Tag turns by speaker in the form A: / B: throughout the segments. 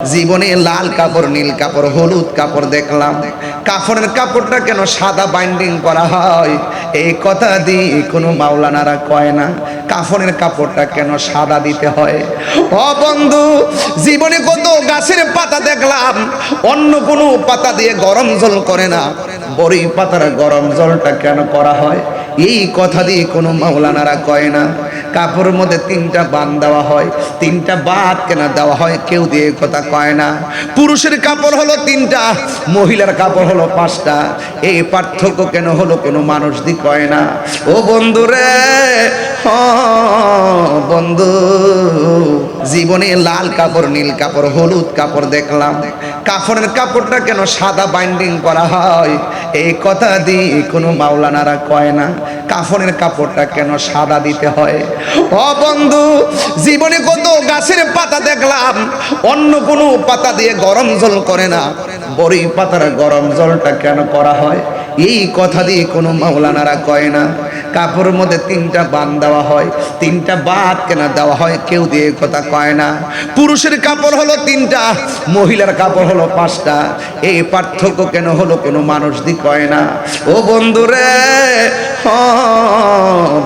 A: জীবনে লাল কাপড়, নীল কাপড়, হলুদ কাপড় দেখলাম। কাপড়ের কাপড়টা কেন সাদা বাইন্ডিং করা হয়? এই কথা দিয়ে কোনো মাওলানারা কয় না, কাফনের কাপড়টা কেন সাদা দিতে হয়? ও বন্ধু, জীবনে কত গাছের পাতা দেখলাম, অন্য কোনো পাতা দিয়ে গরম জল করে না। বড়ই পাতার গরম জলটা কেন করা হয়? এই কথা দিয়ে কোনো মাওলানারা কয় না। কাপড়ের মধ্যে তিনটা বান দেওয়া হয়, তিনটা বাদ কেনা দেওয়া হয়, কেউ দিয়ে কথা কয় না। পুরুষের কাপড় হলো তিনটা, মহিলার কাপড় হলো পাঁচটা। এই পার্থক্য কেন হলো কোনো মানুষ দি কয় না। ও বন্ধুরে, হ, বন্ধু। জীবনে লাল কাপড়, নীল কাপড়, হলুদ কাপড় দেখলাম। কাফনের কাপড়টা কেন সাদা বাইন্ডিং করা হয়? এই কথা দিয়ে কোনো মাওলানারা কয় না, কাফনের কাপড়টা কেন সাদা দিতে হয়? ও বন্ধু, জীবনে কত গাছের পাতা দেখলাম, অন্য কোনো পাতা দিয়ে গরম জল করে না। বড়ি পাতার গরম জলটা কেন করা হয়? এই কথা দিয়ে কোনো মাওলানারা কয় না। কাপড়ের মধ্যে তিনটা বান দেওয়া হয়, তিনটা বাদ কেন দেওয়া হয়, কেউ দিয়ে কথা কয় না। পুরুষের কাপড় হলো তিনটা, মহিলার কাপড় হলো পাঁচটা। এই পার্থক্য কেন হলো কোনো মানুষ দি কয় না। ও বন্ধু রে, হ,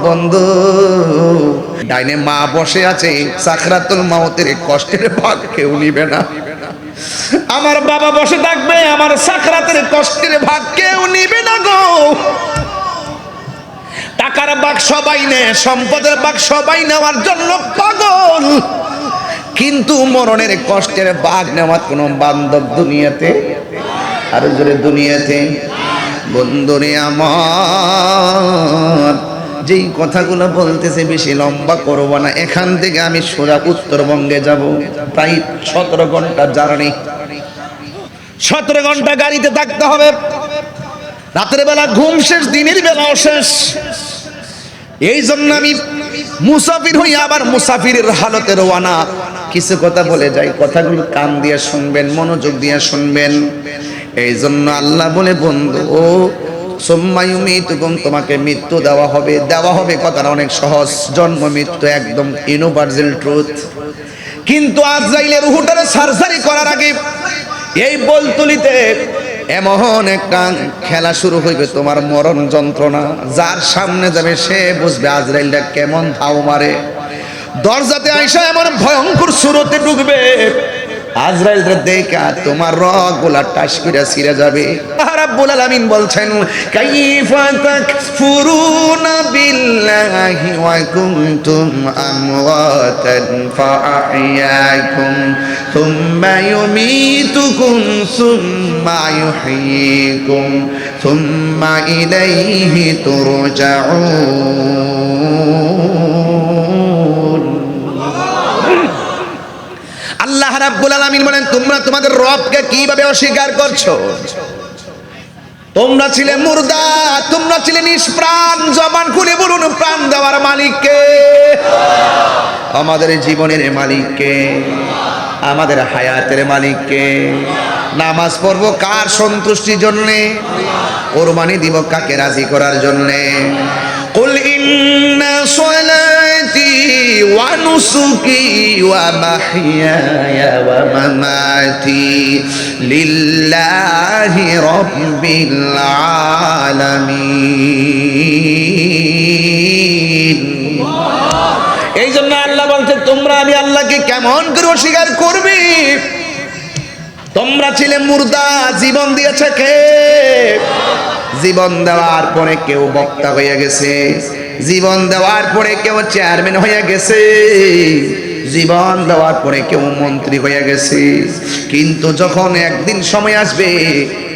A: বন্ধু। ডাইনে মা বসে আছে, সাকরাতুল মাউতের কষ্টের ভাগ কেউ নিবে না। আমার বাবা বসে থাকবে, আমার সাকরাতের কষ্টের ভাগ কেউ নিবে না গো। টাকার বাঘ সবাই নেয় সম্পদের বাঘ সবাই নেওয়ার জন্য পাগল। কিন্তু মরণের কষ্টের বাঘ নেওয়ার কোনো বান্ধব দুনিয়াতে, আর জোরে দুনিয়াতে, বন্ধুরে আমার যেই কথাগুলো বলতেছে বেশি লম্বা করব না। এখান থেকে আমি সোজা উত্তরবঙ্গে যাব। প্রায় সতেরো ঘণ্টা জার্নি। সতেরো ঘণ্টা গাড়িতে থাকতে হবে। রাতের বেলা ঘুম শেষ, দিনের বেলাও শেষ। এই জন্য আমি মুসাফির হই, আবার মুসাফিরের হালতে রোয়ানা কিছু কথা বলে যাই, কথাগুলো কান দিয়ে শুনবেন, মনোযোগ দিয়ে শুনবেন। এই জন্য আল্লাহ বলে, বন্ধু, ও সোম্মায়ুমিতুকুম তোমাকে মৃত্যু দেওয়া হবে। দেওয়া হবে কথাটা অনেক সহজ। জন্ম, মৃত্যু একদম ইউনিভার্সাল ট্রুথ কিন্তু আজ আজরাইলের রুহুটারে সার্জারি করার আগে এই বলতুলিতে এমন একটা খেলা শুরু হইবে, তোমার মরণ যন্ত্রণা। যার সামনে যাবে, সে বুঝবে আজরাইলটা কেমন ধাও মারে দরজাতে আইসা এমন ভয়ঙ্কর সুরতে ঢুকবে আজরাইল দেখা তোমার রগ গোলা টাস করে ছিঁড়ে যাবে। রাব্বুল আলামিন বলছেন, কাইফা তাকফুরুনা বিল্লাহি ওয়া কুনতুম আমওয়াতান ফাআহইয়াকুম থুম্মা ইউমীতুকুম থুম্মা ইউহয়ীকুম থুম্মা ইলাইহি তুরজাউন আল্লাহ রাব্বুল বলেন, তোমরা তোমাদের রবকে কীভাবে অস্বীকার করছ? তোমরা ছিলে মুর্দা, তোমরা ছিলে নিষ্প্রাণ, জবান খুলে বলুন, প্রাণ দেওয়ার মালিককে আমাদের জীবনের মালিককে আমাদের হায়াতের মালিককে নামাজ পড়ব কার সন্তুষ্টির জন্যে? কোরবানি দিব কাকে রাজি করার জন্যে? কুল ইন্না মাহইয়ায়া ওয়া মামাতি লিল্লাহি রাব্বিল আলামিন এই জন্য আল্লাহ বলছে, তোমরা আমি আল্লাহকে কেমন করে অস্বীকার করবে? তোমরা ছিলে মুর্দা, জীবন দিয়েছে কে? জীবন দেওয়ার পরে কেউ বক্তা হয়ে গেছে। জীবন দেওয়ার পরে কেউ চেয়ারম্যান হয়ে গেছে। জীবন দেওয়ার পরে কেউ মন্ত্রী হয়ে গেছে। কিন্তু যখন একদিন সময় আসবে,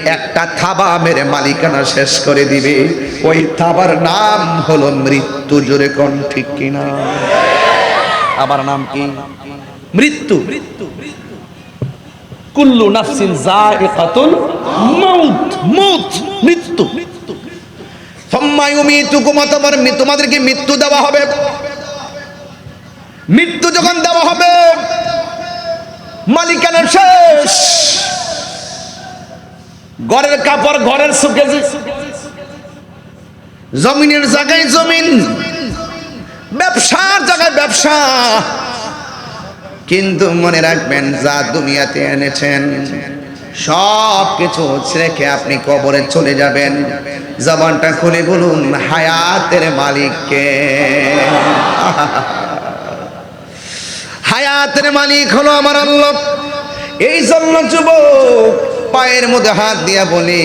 A: একটা থাবা মেরে মালিকানা শেষ করে দিবে। ওই থাবার নাম হলো মৃত্যু জোরে কোন ঠিক কিনা? আবার নাম কি? মৃত্যু।
B: কুল্লু নাফসিন যায়িকাতুল মাউত। মাউত মৃত্যু।
A: তোমাদেরকে মৃত্যু দেওয়া হবে। মৃত্যু যখন দেওয়া হবে মালিকানা শেষ।
B: ঘরের কাপড় ঘরের সুকেজ।
A: জমিনের জায়গায় জমিন। ব্যবসার জায়গায় ব্যবসা। কিন্তু মনে রাখবেন, যা দুনিয়াতে এনেছেন সব কিছু রেখে আপনি কবরে চলে যাবেন। জবানটা খুলে বলুন, হায়াতের মালিককে। হায়াতের মালিক হলো আমার আল্লাহ। এই জন্য যুবক, পায়ের মধ্যে হাত দিয়া বলি,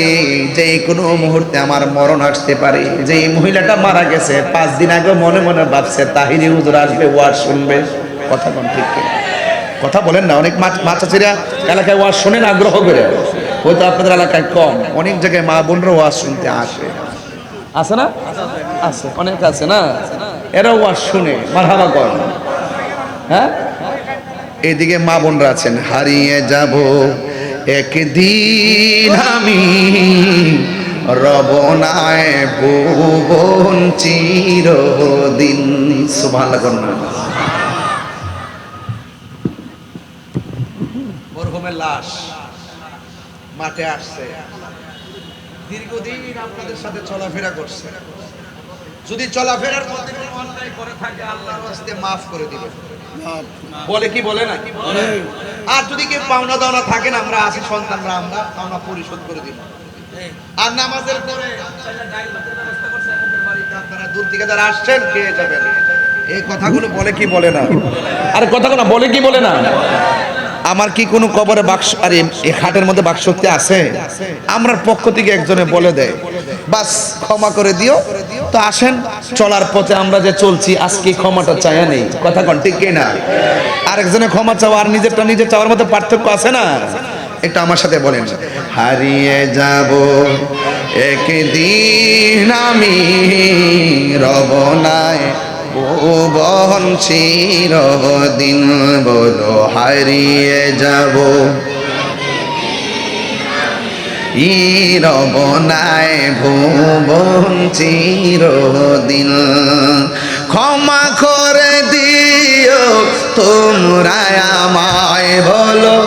A: যে কোনো মুহূর্তে আমার মরণ আসতে পারে। যে এই মহিলাটা মারা গেছে, পাঁচ দিন আগে মনে মনে ভাবছে তাহিরি হুজুর আসবে ওয়াজ শুনবে। কথা কোন ঠিক? কথা বলেন না অনেক মাছ মাছাচিরা এলাকায় ওয়াজ শোনেন আগ্রহ করে। হয়তো আপনাদের এলাকায় কম। অনেক জায়গায় মা বোনরা ওয়াজ শুনতে আসে।
B: আছে না? আছে অনেক আছে না? এরা ওয়াজ শুনে মারহাবা কর। হ্যাঁ?
A: এদিকে মা বোনরা আছেন হারিয়ে যাব একদিন আমি রবনায় ভুবন চিরদিন। সুবহানাল্লাহ না লাশ মাঠে আসছে। দীর্ঘদিন আপনাদের সাথে চলাফেরা করছে। যদি চলাফেরার মধ্যে কোনো অন্যায় করে থাকে আল্লাহর রাস্তে মাফ করে দিবেন। বলে কি বলে না? আর যদি কেউ পাওনা দাওনা থাকে না আমরা আসি সন্তানরা আমরা পাওনা পরিশোধ করে দিব। আর নামাজের পরে আপনারা দূর থেকে যারা আসছেন পেয়ে যাবেন। এই কথাগুলো বলে কি বলে না?
B: আরে কথাগুলো বলে কি বলে না?
A: আমার কি কোনো কবরে বাক্স, আরে, এই হাটের মধ্যে বাক্সতে আছে? আমরার পক্ষ থেকে একজনে বলে দেয়, বাস, ক্ষমা করে দিও। তো আসেন, চলার পথে আমরা যে চলছি, আজকে ক্ষমাটা চাইয়া নেই। কথা কন, ঠিক না? আরেকজনে ক্ষমা চাওয়া, আর নিজেরটা নিজে চাওয়ার মধ্যে পার্থক্য আছে না? এটা আমার সাথে বলেন। হারিয়ে যাব, একদিন আমি রবনায় ভুবন চিরদিন বলো হারিয়ে যাব। ইরবনায় ভুবন চিরদিন। ক্ষমা করে দিও তোমরা আমায় বলো।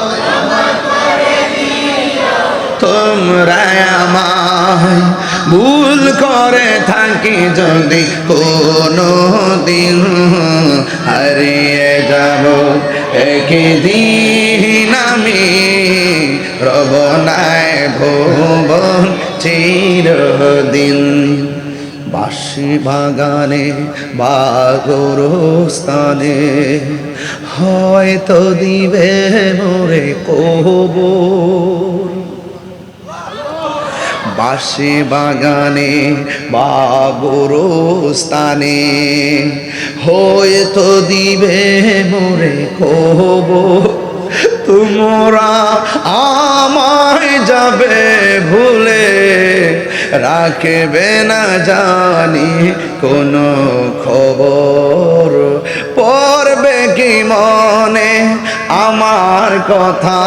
A: তোমরা আমায় ভুল করে থাকি যদি কোনো দিন হারিয়ে যাব। একদিন আমি রবনায় ভুবন চিরদিন। বাসি বাগানে বা গোরস্থানে হয়তো দিবে মোরে কবর বাসে বাগানে বা গোরস্থানে হয়তো দিবে মোরে কব তোমরা আমায় যাবে ভুলে। রাখবে না জানি কোনো খবর, পড়বে কি মনে আমার কথা?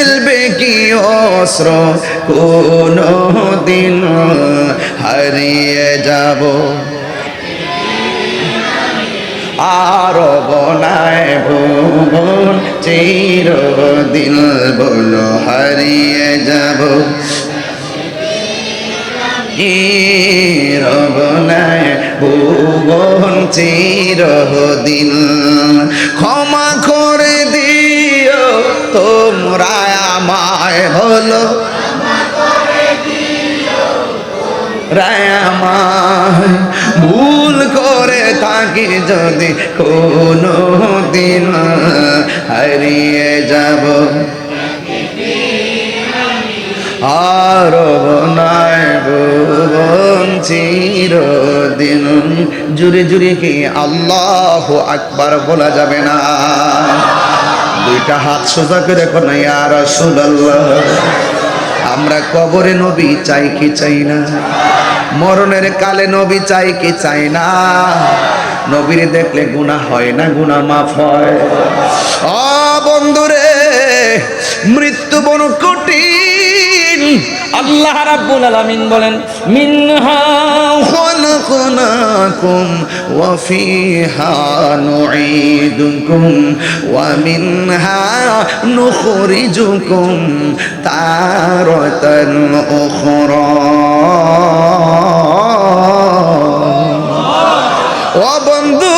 A: ফেলবে কি অস্ত্র? কোনো দিন হারিয়ে যাব। আর বনায় ভুবন চিরদিন বলো হারিয়ে যাব। রবনায় ভুবন চিরদিন ক্ষমা করে তোমরা আমায় হলো। রায়ামায় ভুল করে থাকি যদি কোনো দিন হারিয়ে যাব। আর ভুবন চিরদিন। জুড়ে জুড়ে কি আল্লাহ আকবার বলা যাবে না। দুইটা হাত সোজা করে এখন আর আমরা কবরে নবী চাই কি চাই না? মরণের কালে নবী চাই কি চাই না? নবীরে দেখলে গুণা হয় না গুণা মাফ হয়। ও বন্ধুরে, মৃত্যু বড় কঠিন দিন।
B: আল্লাহ রাব্বুল আলামিন বলেন, মিনহা
A: খলকনাকুম ওয়া ফিহা নুঈদুকুম ওয়া মিনহা নুখরিজুকুম তারাতান উখরা. ও বন্ধু,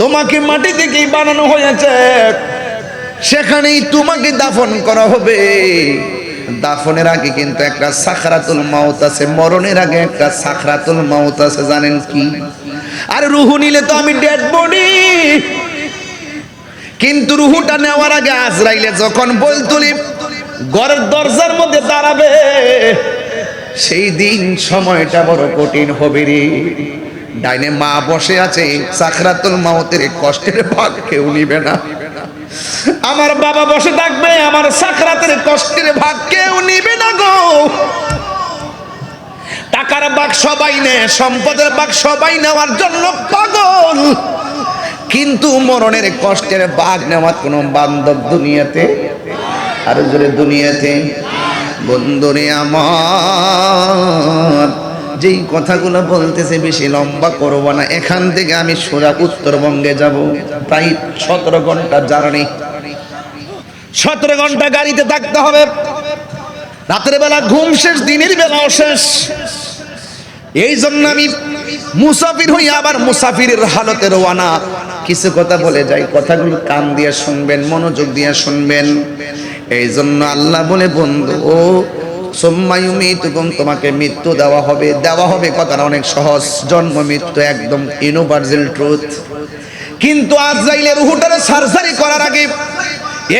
A: তোমাকে মাটি থেকে বানানো হয়েছে। সেখানেই তোমাকে দাফন করা হবে। দাফনের আগে কিন্তু একটা সাখরাতুল মাউত আছে, মরণের আগে একটা সাখরাতুল মাউত আছে, জানেন কি? আর রুহু নিলে তো আমি ডেড বডি কিন্তু রুহুটা নেওয়ার আগে আজরাইলে যখন বল তুলি ঘরের দরজার মধ্যে দাঁড়াবে, সেই দিন সময়টা বড় কঠিন হবে রে। ডাইনে মা বসে আছে, সাখরাতুল মাউতের কষ্টের ভাগ কেউ নিবে না। আমার বাবা বসে থাকবে, আমার সাখরাতের কষ্টের ভাগ কেউ নিবে না গো। টাকার ভাগ সবাই নেয় সম্পদের ভাগ সবাই নেওয়ার জন্য পাগল। কিন্তু মরণের কষ্টের ভাগ নেওয়ার কোনো বান্ধব দুনিয়াতে, আর জোরে দুনিয়াতে, বন্ধুরে আমার যেই কথাগুলো বলতেছে বেশি লম্বা করব না। এখান থেকে আমি সোজা উত্তরবঙ্গে যাব। প্রায় সতেরো ঘণ্টা জার্নি। সতেরো ঘণ্টা গাড়িতে থাকতে হবে। রাতের বেলা ঘুম শেষ, দিনের বেলাও শেষ। এই জন্য আমি মুসাফির হই, আবার মুসাফিরের হালতে রোয়ানা কিছু কথা বলে যাই, কথাগুলো কান দিয়ে শুনবেন, মনোযোগ দিয়ে শুনবেন। এই জন্য আল্লাহ বলে, বন্ধু ও সোম্মায়ুমি তুকুম তোমাকে মৃত্যু দেওয়া হবে। দেওয়া হবে কথাটা অনেক সহজ। জন্ম, মৃত্যু একদম ইউনিভার্সাল ট্রুথ কিন্তু আজরাইলের রুহুটারে সার্জারি করার আগে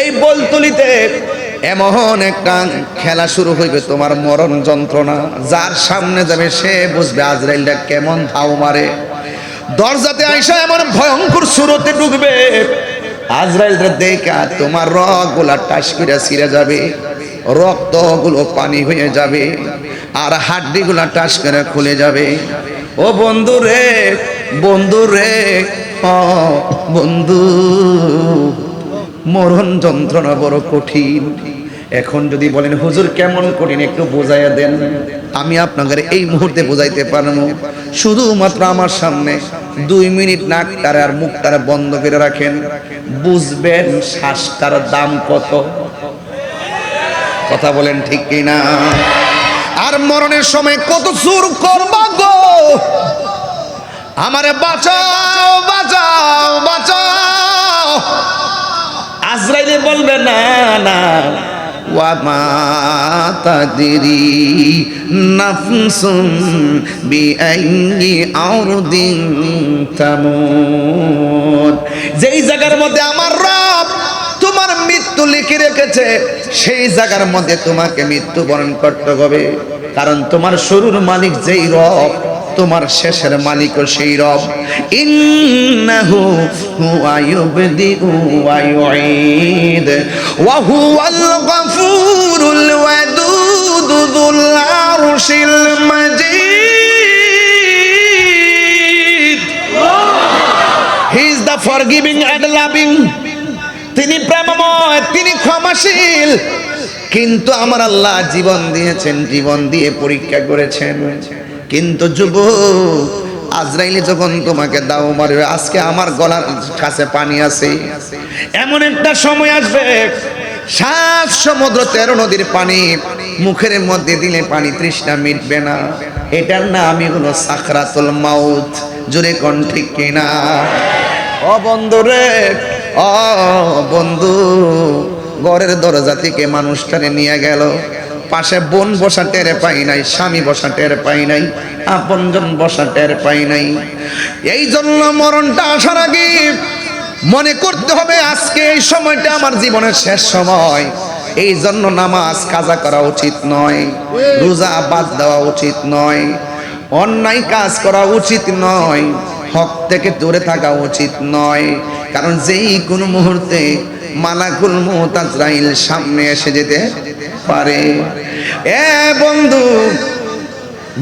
A: এই বলতুলিতে এমন একটা খেলা শুরু হইবে, তোমার মরণ যন্ত্রণা। যার সামনে যাবে, সে বুঝবে আজরাইলটা কেমন ধাও মারে। দরজাতে আইসা এমন ভয়ঙ্কর সুরতে ঢুকবে, আজরাইলটা দেখা তোমার রকগুলা টাস করে ছিঁড়ে যাবে। রক্তগুলো পানি হয়ে যাবে আর হাড্ডিগুলা টাস করে খুলে যাবে। ও বন্ধু রে বন্ধু রে বন্ধু, মরণ যন্ত্রণা বড় কঠিন। এখন যদি বলেন, হুজুর, কেমন কঠিন? একটু বোঝাইয়া দেন। আমি আপনাদের এই মুহূর্তে বোঝাইতে পারব। শুধুমাত্র আমার সামনে দুই মিনিট নাকটার আর মুখ তারা বন্ধ করে রাখেন। বুঝবেন শ্বাসটার দাম কত? কথা বলেন ঠিক কিনা? আর মরণের সময় কত সুর করবা গো? আমারে বাঁচাও বাঁচাও বাঁচাও। আজরাইলে বলবে, না না। যেই জায়গার মধ্যে আমার তোমার মৃত্যু লিখে রেখেছে, সেই জায়গার মধ্যে তোমাকে মৃত্যুবরণ করতে হবে। কারণ তোমার শুরুর মালিক যেই রব, তোমার শেষের মালিকও সেই রব। ইন্নাহু হুয়া ইউবদিউ ওয়া ইউঈদ। ওয়া হুয়াল গফুরুল ওয়াদুদ যুল আরশিল মাজিদ। He is the forgiving and loving তিনি প্রেমময়, তিনি ক্ষমাশীল। কিন্তু আমার আল্লাহ জীবন দিয়েছেন, জীবন দিয়ে পরীক্ষা করেছেন। কিন্তু যুব আজরাইলে যখন তোমাকে দাও মারবে আজকে আমার গলার কাছে পানি আছে। এমন একটা সময় আসবে, সাত সমুদ্র তেরো নদীর পানি, মুখের মধ্যে দিলে পানি তৃষ্ণা মিটবে না। এটার না আমি হলো সাকরাতুল মাউথ জোরে কোন ঠিক কিনা ও বন্ধু ও বন্ধু, ঘরের দরজা থেকে মানুষটারে নিয়ে গেল। পাশে বোন বসা টেরে পাই নাই, স্বামী বসা টের পাই নাই আপনজন বসা টের পাই নাই। এই জন্য মরণটা আসার আগে মনে করতে হবে আজকে এই সময়টা আমার জীবনের শেষ সময়। এই জন্য নামাজ কাজা করা উচিত নয়, রোজা বাদ দেওয়া উচিত নয়, অন্যায় কাজ করা উচিত নয়, হক থেকে দূরে থাকা উচিত নয়। কারণ যেই কোনো মুহূর্তে মালাকুল মুতাজরাইল সামনে এসে যেতে পারে। এ বন্ধু,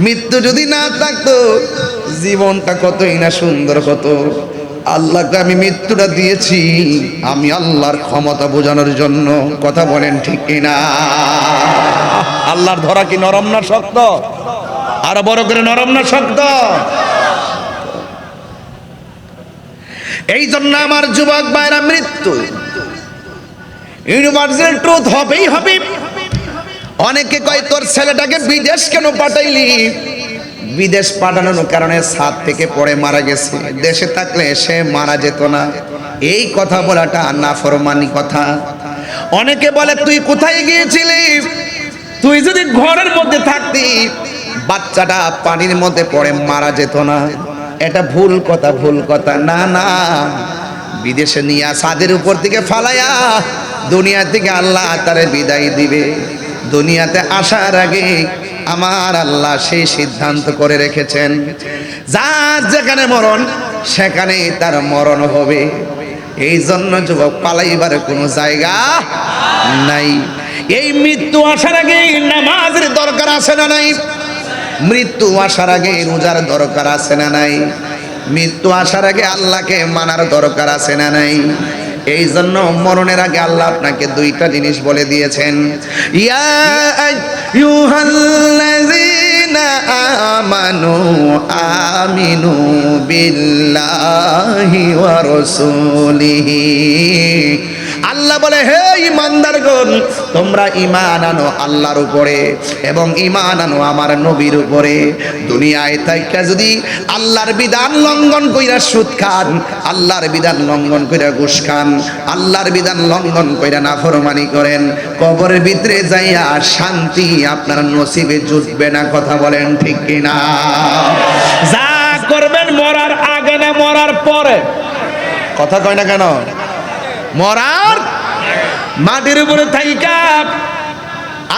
A: মৃত্যু যদি না থাকতো, জীবনটা কতই না সুন্দর হতো। আল্লাহকে আমি মৃত্যুটা দিয়েছি, আমি আল্লাহর ক্ষমতা বোঝানোর জন্য। কথা বলেন ঠিক কিনা আল্লাহর ধরা কি নরম না শক্ত? আরও বড় করে নরম না শক্ত? এই জন্য আমার যুবক ভাইরা মৃত্যু। ইউনিভার্সাল ট্রুথ হবেই হবে। অনেকে কয়, তোর ছেলেটাকে বিদেশ কেন পাঠাইলি? বিদেশ পাঠানোর কারণে ছাদ থেকে পড়ে মারা গেছে। দেশে থাকলে সে মারা যেত না। এই কথা বলাটা নাফরমানি কথা। অনেকে বলে, তুই কোথায় গিয়েছিলি? তুই যদি ঘরের মধ্যে থাকতি, বাচ্চাটা পানির মধ্যে পড়ে মারা যেত না। এটা ভুল কথা ভুল কথা। না না, বিদেশে নিয়ে ছাদের উপর থেকে ফালাইয়া দুনিয়া থেকে আল্লাহ তারে বিদায় দিবে। দুনিয়াতে আসার আগে আমার আল্লাহ সেই সিদ্ধান্ত করে রেখেছেন। যার যেখানে মরণ সেখানে তার মরণ হবে। এই জন্য যুবক, পালাইবার কোনো জায়গা নাই। এই মৃত্যু আসার আগে নামাজের দরকার আছে না নাই? মৃত্যু আসার আগে রোজার দরকার আছে না নাই? মৃত্যু আসার আগে আল্লাহকে মানার দরকার আছে না নাই? এই জন্য মরণের আগে আল্লাহ আপনাকে দুইটা জিনিস বলে দিয়েছেন। আমানু আমিনু বিল্লাহি ওয়া রাসূলিহি। আল্লাহ বলে, হে ইমানদারগণ তোমরা ইমান আনো আল্লাহর উপরে এবং ইমান আনো আমার নবীর উপরে। দুনিয়ায় থাইকা যদি আল্লাহর বিধান লঙ্ঘন কইরা সুদ খান আল্লাহর বিধান লঙ্ঘন কইরা ঘুষ খান আল্লাহর বিধান লঙ্ঘন কইরা নাফরমানি করেন কবরের ভিতরে যাইয়া শান্তি আপনার নসিবে জুটবে না কথা বলেন ঠিক কিনা?
B: যা করবেন মরার আগে না মরার পরে।
A: কথা কয় না কেন? মরার মাটির উপরে থাইকা।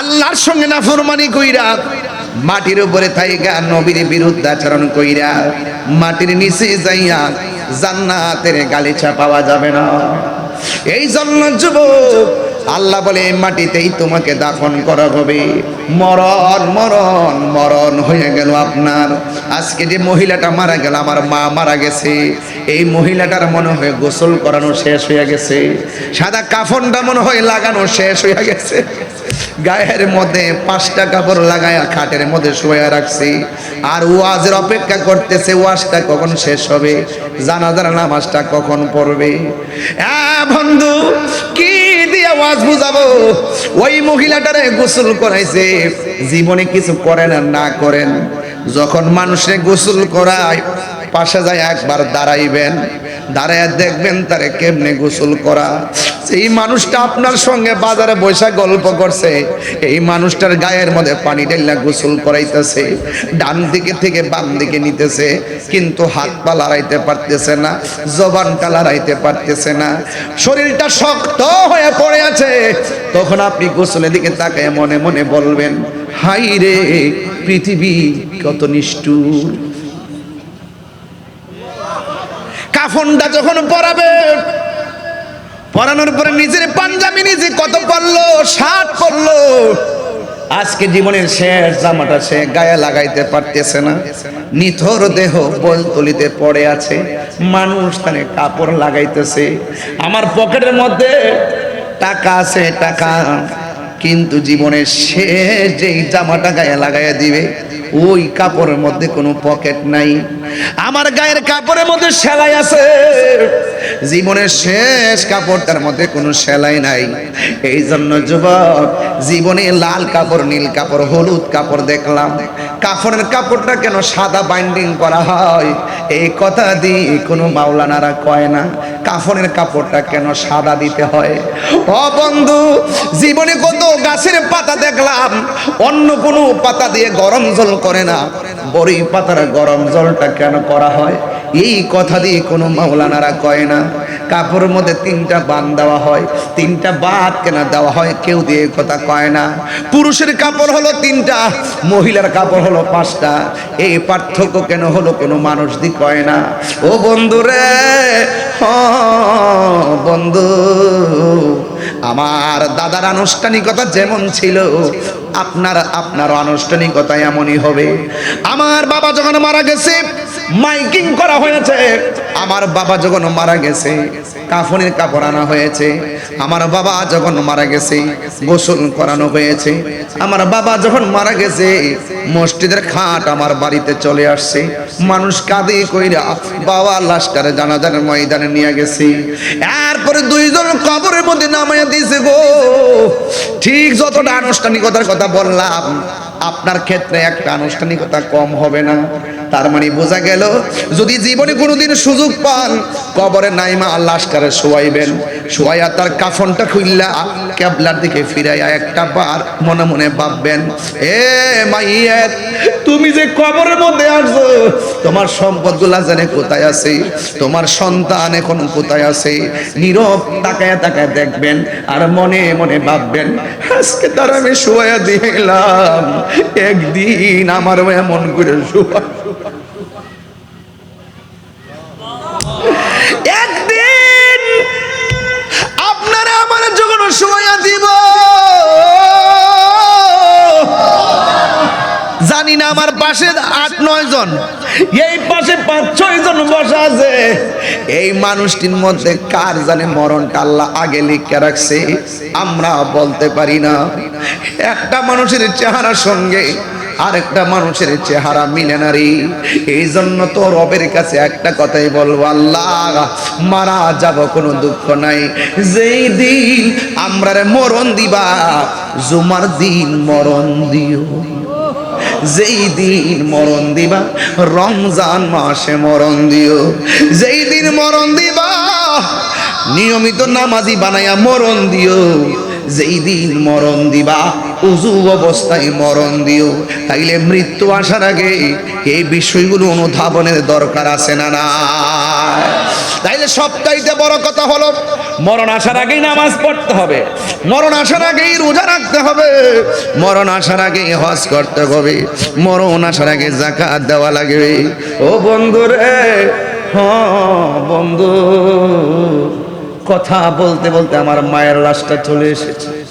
A: আল্লাহর সঙ্গে না ফরমানি কইরা, মাটির উপরে থাইকা নবীর বিরুদ্ধে আচরণ কইরা, মাটির নিচে যাইয়া জান্নাতের গালিচা পাওয়া যাবে না। এই জন্য যুবক আল্লাহ বলে মাটিতেই তোমাকে দাফন করা হবে। মরণ মরণ মরণ হয়ে গেল আপনার। আজকে যে মহিলাটা মারা গেল, আমার মা মারা গেছে। এই মহিলাটার মনে হয় গোসল করানো শেষ হয়ে গেছে। সাদা কাফনটা মনে হয় লাগানো শেষ হয়ে গেছে। গায়ের মধ্যে পাঁচটা কাপড় লাগায়া খাটের মধ্যে শুয়ে রাখছি। আর ওয়াজের অপেক্ষা করতেছে, ওয়াজটা কখন শেষ হবে? জানা জানাজার নামাজটা কখন পড়বে? বন্ধু, কি ওয়াজ বুঝাবো? ওই মহিলাটারে গোসল করাইছে। জীবনে কিছু করেন আর না করেন। যখন মানুষে গোসল করায় পাশে যায় একবার দাঁড়াইবেন দাঁড়ায় দেখবেন তারে কেমনে গোসল করা। এই মানুষটা আপনার সঙ্গে বাজারে বৈশা গল্প করছে, এই মানুষটার গায়ের মধ্যে পানি ঢেলা গোসল করাইতেছে, ডান দিকে থেকে বাম দিকে নিতেছে, কিন্তু হাত পা লড়াইতে পারতেছে না, জবানটা লড়াইতে পারতেছে না। শরীরটা শক্ত হয়ে পড়ে আছে, তখন আপনি গোসলের দিকে তাকায় মনে মনে বলবেন হাই রে পৃথিবী কত নিষ্ঠুর। কাফনটা যখন পরাবে, পরানোর পরে নিজের পাঞ্জাবি নিজে কত পরলো, শার্ট পরলো। আজকে জীবনের শেষ জামাটা সে গায়ে লাগাইতে পারতেছে না। নিথর দেহ বলতলিতে পড়ে আছে। মানুষ তানে কাপড় লাগাইতেছে। আমার পকেটের মধ্যে টাকা আছে, টাকা। কিন্তু জীবনের শেষ যেই জামাটা গায়ে লাগাইয়া দিবে ওই কাপড়ের মধ্যে কোনো পকেট নাই। আমার গায়ের কাপড়ের মধ্যে সেলাই আছে। জীবনের শেষ কাপড়টার মধ্যে কোনো সেলাই নাই। এই জন্য যুবক, জীবনে লাল কাপড়, নীল কাপড়, হলুদ কাপড় দেখলাম। কাপড়ের কাপড়টা কেন সাদা বাইন্ডিং করা হয়? এই কথা দিয়ে কোনো মাওলানারা কয় না, কাফনের কাপড়টা কেন সাদা দিতে হয়? অ বন্ধু, জীবনে কত গাছের পাতা দেখলাম, অন্য কোনো পাতা দিয়ে গরম জল করে না। বড়ি পাতার গরম জলটা কেন করা হয়? এই কথা দিয়ে কোনো মাওলানারা কয় না। কাপড়ের মধ্যে তিনটা বান দেওয়া হয়, তিনটা বাদ কেন দেওয়া হয়, কেউ দিয়ে কথা কয় না। পুরুষের কাপড় হলো তিনটা, মহিলার কাপড় হলো পাঁচটা। এই পার্থক্য কেন হলো কোনো মানুষ দি কয় না। ও বন্ধু রে, হ, বন্ধু, আমার দাদার আনুষ্ঠানিকতা যেমন ছিল, আপনার আপনার আনুষ্ঠানিকতা এমনই হবে। আমার বাবা যখন মারা গেছে মাইকিং করা হয়েছে। আমার বাবা যখন মারা গেছে, কাফনের কাপড় আনা হয়েছে। আমার বাবা যখন মারা গেছে, গোসল করানো হয়েছে। আমার বাবা যখন মারা গেছে, মসজিদের খাট আমার বাড়িতে চলে আসছে। মানুষ কাঁদে কইরা, বাবা লাশটারে জানাজার ময়দানে নিয়ে গেছে। এরপরে দুইজন কবরের মধ্যে নামাইয়া দিয়েছে গো। ঠিক যতটা আনুষ্ঠানিকতার কথা বললাম আপনার ক্ষেত্রে একটা আনুষ্ঠানিকতা কম হবে না। তার মানে বোঝা গেল, যদি জীবনে কোনোদিন সুযোগ পান, কবরে নাইমা আল্লাহ আসকারে শোয়াইবেন। শোয়াইয়া তার কাফনটা খুললা ক্যাবলার দিকে ফিরাইয়া একটা বার মনে মনে ভাববেন, এ মাইয়ের তুমি যে কবরের মধ্যে আসছো, তোমার সম্পদগুলা জানে কোথায় আছে? তোমার সন্তান এখন কোথায় আছে? নীরব তাকায় তাকায় দেখবেন আর মনে মনে ভাববেন, আজকে তার আমি শোয়া দিলাম একদিন আমার এমন করে শোয়া একদিন আপনারা আমার যখন শোয়া দিব। জানি না, আমার পাশে আট, নয় জন। এই পাশে পাঁচ, ছয় জন বসা আছে। এই মানুষটির মধ্যে কার জানে মরণটা আল্লাহ আগে লিখে রাখছে, আমরা বলতে পারি না। একটা মানুষের চেহারার সঙ্গে আরেকটা মানুষের চেহারা মিলে না রে। এই জন্য তো রবের কাছে একটা কথাই বলব, আল্লাহ, মারা যাব কোনো দুঃখ নাই। যেই দিন আমরা মরণ দিবা, জুমার দিন মরণ দিও। যেই দিন মরণ দিবা, রমজান মাসে মরণ দিও। যেই দিন মরণ দিবা, নিয়মিত নামাজি বানাইয়া মরণ দিও। যেই দিন মরণ দিবা, উজু অবস্থায় মরণ দিও। তাইলে মৃত্যু আসার আগে এই বিষয়গুলো অনুধাবনের দরকার আছে না না তাইলে সবটাইতে বড় কথা হলো, মরণ আসার আগেই নামাজ পড়তে হবে। মরণ আসার আগেই রোজা রাখতে হবে। মরণ আসার আগেই হজ করতে হবে। মরণ আসার আগে জাকাত দেওয়া লাগবে। ও বন্ধু রে হ্যাঁ বন্ধু। কথা বলতে বলতে আমার মায়ের লাশটা চলে এসেছে।